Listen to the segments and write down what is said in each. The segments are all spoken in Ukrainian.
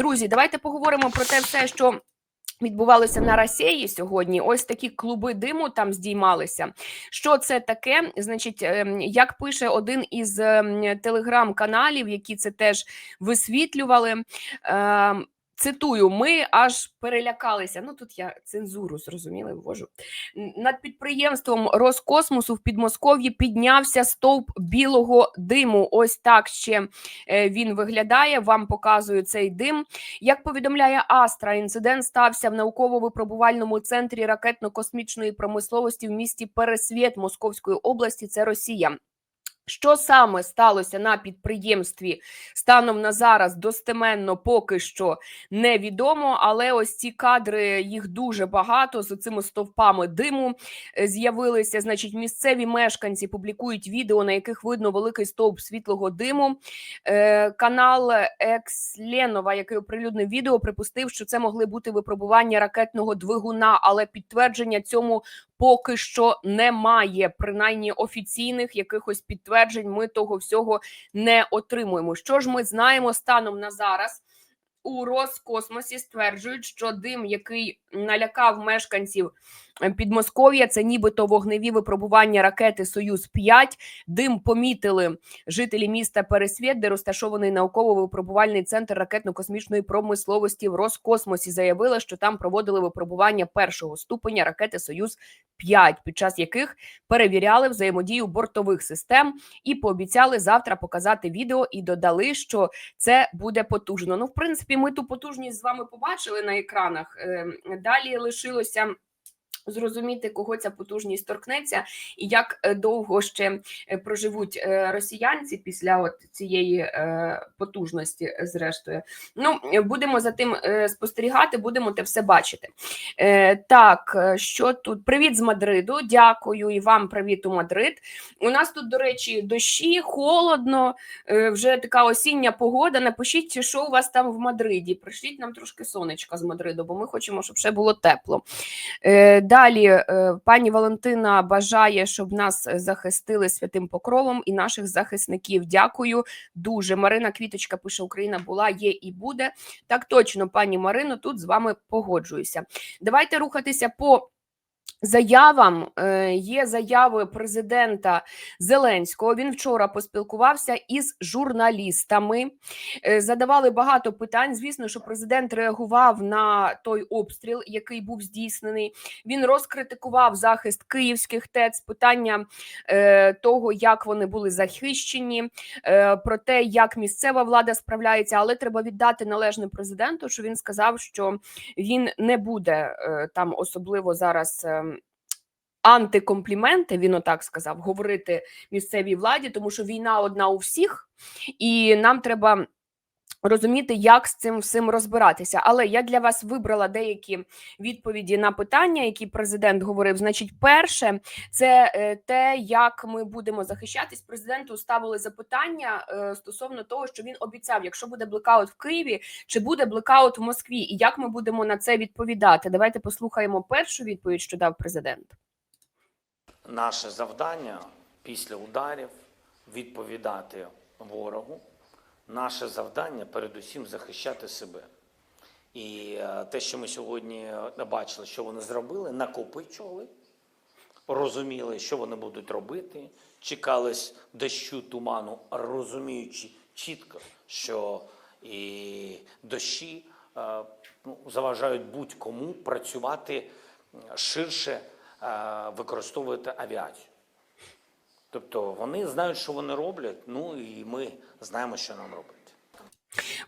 Друзі, давайте поговоримо про те все, що. Відбувалося на Росії сьогодні. Ось такі клуби диму там здіймалися. Що це таке? Значить, ем, як пише один із ем, телеграм-каналів, які це теж висвітлювали. Цитую, ми аж перелякалися. Ну тут я цензуру зрозуміли, ввожу. Над підприємством Роскосмосу в Підмосков'ї піднявся стовп білого диму. Ось так ще е, він виглядає. Вам показую цей дим. Як повідомляє Астра, інцидент стався в науково-випробувальному центрі ракетно-космічної промисловості в місті Пересвіт Московської області. Це Росія. Що саме сталося на підприємстві станом на зараз достеменно поки що невідомо, але ось ці кадри їх дуже багато з цими стовпами диму е, з'явилися. Значить, місцеві мешканці публікують відео, на яких видно великий стовп світлого диму. Е, канал Ексленова, який оприлюднив відео, припустив, що це могли бути випробування ракетного двигуна, але підтвердження цьому поки що немає. Принаймні офіційних якихось підтверджень ми того всього не отримуємо. Що ж ми знаємо станом на зараз? У Роскосмосі стверджують, що дим, який налякав мешканців е, Підмосков'я, це нібито вогневі випробування ракети Союз 5 Дим помітили жителі міста Пересвіт, де розташований науково-випробувальний центр ракетно-космічної промисловості в Роскосмосі. Заявили, що там проводили випробування першого ступеня ракети Союз 5 під час яких перевіряли взаємодію бортових систем і пообіцяли завтра показати відео і додали, що це буде потужно. Ну, в принципі, ми ту потужність з вами побачили на екранах. Е, Далі лишилося. Зрозуміти, кого ця потужність торкнеться, і як е, довго ще е, проживуть е, росіянці після от цієї потужності, зрештою. Ну, будемо за тим спостерігати, будемо те все бачити. Так, що тут? Привіт з Мадриду. Дякую і вам привіт у Мадрид. У нас тут, до речі, дощі, холодно, вже така осіння погода. Напишіть, що у вас там в Мадриді. Пришліть нам трошки сонечка з Мадриду, бо ми хочемо, щоб ще було тепло. Далі е, пані Валентина бажає, щоб нас захистили святим покровом і наших захисників. Дякую дуже. Марина Квіточка пише: Україна була, є і буде. Так точно, пані Марино, тут з вами погоджуюся. Давайте рухатися по. Заявам Е, є заяви президента Зеленського. Він вчора поспілкувався із журналістами. Е, Задавали багато питань. Звісно, що президент реагував на той обстріл, який був здійснений. Він розкритикував захист київських ТЕЦ, питання е, того, як вони були захищені, про те, як місцева влада справляється. Але треба віддати належне президенту, що він сказав, що він не буде там особливо зараз. Антикомпліменти, він отак сказав, говорити місцевій владі, тому що війна одна у всіх, і нам треба розуміти, як з цим всім розбиратися. Але я для вас вибрала деякі відповіді на питання, які президент говорив. Значить, перше, це е, те, як ми будемо захищатись. Президенту ставили запитання е, стосовно того, що він обіцяв, якщо буде блекаут в Києві, чи буде блекаут в Москві, і як ми будемо на це відповідати. Давайте послухаємо першу відповідь, що дав президент. Наше завдання після ударів відповідати ворогу. Наше завдання передусім захищати себе. І е, те, що ми сьогодні е, бачили, що вони зробили, накопичували, розуміли, що вони будуть робити, чекались дощу, туману, розуміючи чітко, що і дощі е, ну, заважають будь-кому працювати ширше, використовувати авіацію. Тобто вони знають, що вони роблять, ну і ми знаємо, що нам робити.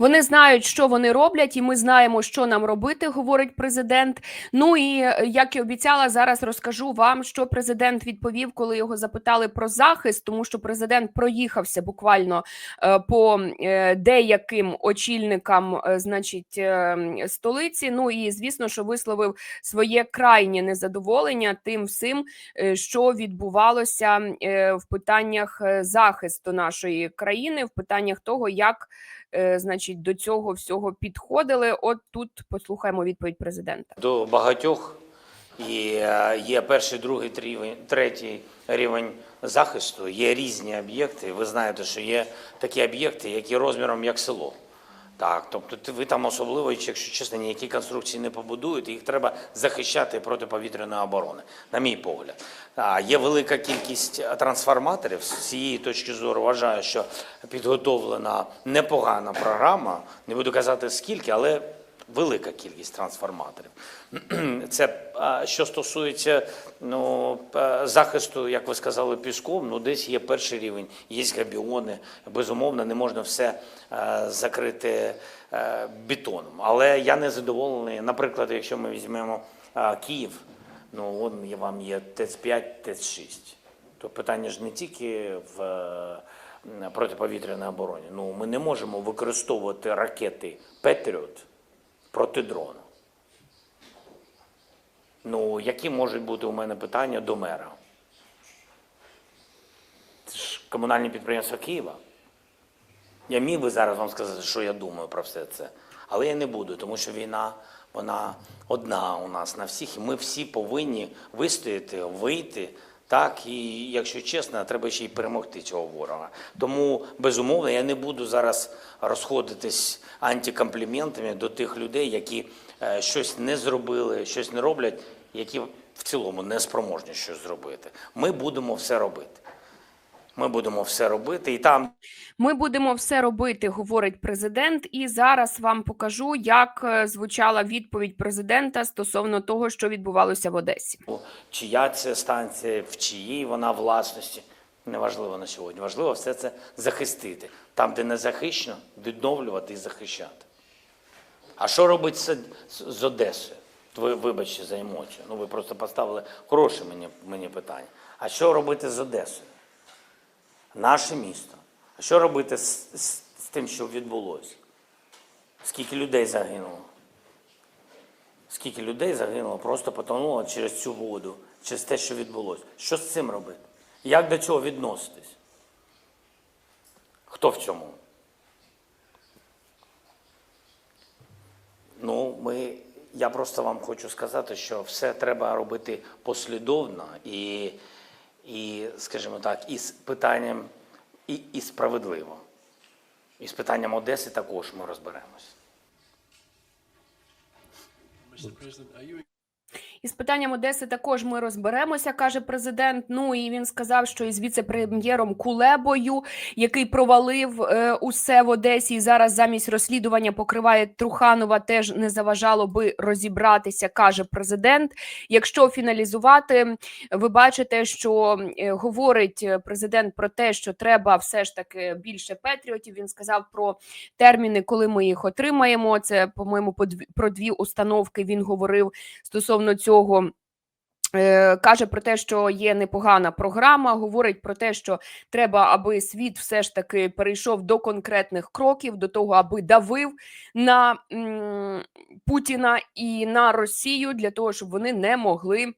Вони знають, що вони роблять, і ми знаємо, що нам робити, говорить президент. Ну і е, як і обіцяла, зараз розкажу вам, що президент відповів, коли його запитали про захист, тому що президент проїхався буквально е, по е, деяким очільникам, значить, столиці. Ну і звісно, що висловив своє крайнє незадоволення тим всім, що відбувалося в питаннях захисту нашої країни, в питаннях того, як значить, до цього всього підходили. От тут послухаємо відповідь президента. До багатьох і е, є перший, другий, третій рівень захисту, є різні об'єкти. Ви знаєте, що є такі об'єкти, які розміром як село. Так, тобто ви там особливо, якщо чесно, ніякі конструкції не побудуєте, їх треба захищати проти повітряної оборони, на мій погляд. А, є велика кількість трансформаторів. З цієї точки зору вважаю, що підготовлена непогана програма. Не буду казати скільки, але велика кількість трансформаторів. Це що стосується ну, е, захисту, як ви сказали, піском, ну десь є перший рівень, є габіони. Безумовно, не можна все е, закрити е, бетоном. Але я не задоволений. Наприклад, якщо ми візьмемо Київ, ну вон вам є ТЕЦ-5, ТЕЦ-6. То питання ж не тільки в протиповітряній обороні. Ну, ми не можемо використовувати ракети Петріот проти дрона. Ну, які можуть бути у мене питання до мера? Це ж комунальні підприємства Києва. Я міг би зараз вам сказати, що я думаю про все це. Але я не буду, тому що війна, вона одна у нас на всіх, і ми всі повинні вистояти, вийти. Так, і якщо чесно, треба ще й перемогти цього ворога. Тому, безумовно, я не буду зараз розходитись антикомпліментами до тих людей, які е, щось не зробили, щось не роблять, які в цілому не спроможні щось зробити. Ми будемо все робити. Ми будемо все робити, і там, Ми будемо все робити, говорить президент. І зараз вам покажу, як е, звучала відповідь президента стосовно того, що відбувалося в Одесі. чия це станція, в чиїй вона власності. Неважливо на сьогодні. Важливо все це захистити. Там, де не захищено, відновлювати і захищати. А що робить з, з Одесою? Ви вибачте за емоцію. Ну ви просто поставили хороше мені, мені питання. А що робити з Одесою? Наше місто. А що робити з, з, з тим, що відбулося? Скільки людей загинуло? Скільки людей загинуло, просто потонуло через цю воду, через те, що відбулося. Що з цим робити? Як до цього відноситись? Хто в цьому? Ну, ми, я просто вам хочу сказати, що все треба робити послідовно і, і скажімо так, із питанням, і, і справедливо. І з питанням Одеси також ми розберемось. Mr. President, Із питанням Одеси також ми розберемося, каже президент. Ну і він сказав, що із віце-прем'єром Кулебою, який провалив е, усе в Одесі, і зараз замість розслідування покриває Труханова, теж не заважало би розібратися, каже президент. Якщо фіналізувати, ви бачите, що е, говорить президент про те, що треба все ж таки більше патріотів. Він сказав про терміни, коли ми їх отримаємо. Це по про дві установки. Він говорив стосовно цього. Е, Каже про те, що є непогана програма. Говорить про те, що треба, аби світ все ж таки перейшов до конкретних кроків, до того, аби давив на Путіна і на Росію для того, щоб вони не могли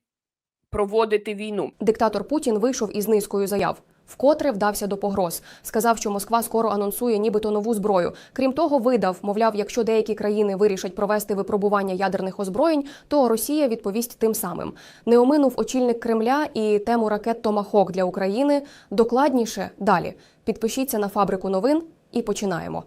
проводити війну. Диктатор Путін вийшов із низкою заяв. Вкотре вдався до погроз. Сказав, що Москва скоро анонсує нібито нову зброю. Крім того, видав, мовляв, якщо деякі країни вирішать провести випробування ядерних озброєнь, то Росія відповість тим самим. Не оминув очільник Кремля і тему ракет Томахок для України. Докладніше далі. Підпишіться на фабрику новин і починаємо.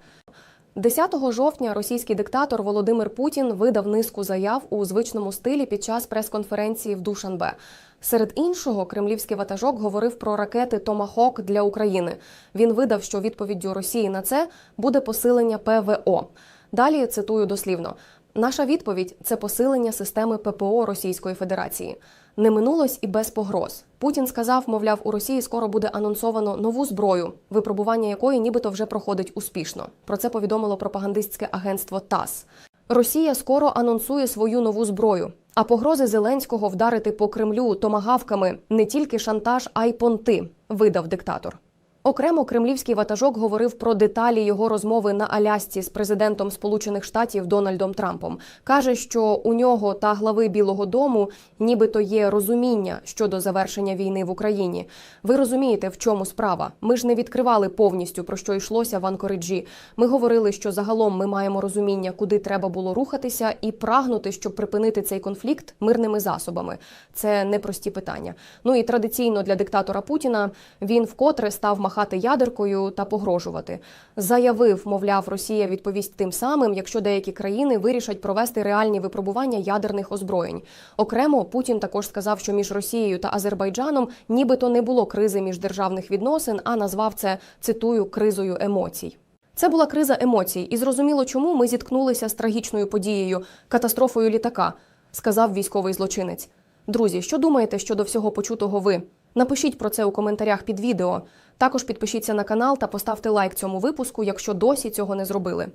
10 жовтня російський диктатор Володимир Путін видав низку заяв у звичному стилі під час прес-конференції в Душанбе. Серед іншого, кремлівський ватажок говорив про ракети Томахок для України. Він видав, що відповіддю Росії на це буде посилення ПВО. Далі цитую дослівно: наша відповідь це посилення системи ППО Російської Федерації. Не минулось і без погроз. Путін сказав, мовляв, у Росії скоро буде анонсовано нову зброю, випробування якої нібито вже проходить успішно. Про це повідомило пропагандистське агентство ТАСС. Росія скоро анонсує свою нову зброю. А погрози Зеленського вдарити по Кремлю томагавками не тільки шантаж, а й понти, видав диктатор. Окремо кремлівський ватажок говорив про деталі його розмови на Алясці з президентом Сполучених Штатів Дональдом Трампом. каже, що у нього та глави Білого Дому нібито є розуміння щодо завершення війни в Україні. Ви розумієте, в чому справа? Ми ж не відкривали повністю про що йшлося в Анкориджі. Ми говорили, що загалом ми маємо розуміння, куди треба було рухатися, і прагнути, щоб припинити цей конфлікт мирними засобами. Це непрості питання. Ну і традиційно для диктатора Путіна він вкотре став махати махати ядеркою та погрожувати. Заявив, мовляв, Росія відповість тим самим, якщо деякі країни вирішать провести реальні випробування ядерних озброєнь. Окремо Путін також сказав, що між Росією та Азербайджаном нібито не було кризи міждержавних відносин, а назвав це цитую кризою емоцій. Це була криза емоцій, і зрозуміло, чому ми зіткнулися з трагічною подією катастрофою літака, сказав військовий злочинець. Друзі, що думаєте щодо всього почутого ви? Напишіть про це у коментарях під відео. Також підпишіться на канал та поставте лайк цьому випуску, якщо досі цього не зробили.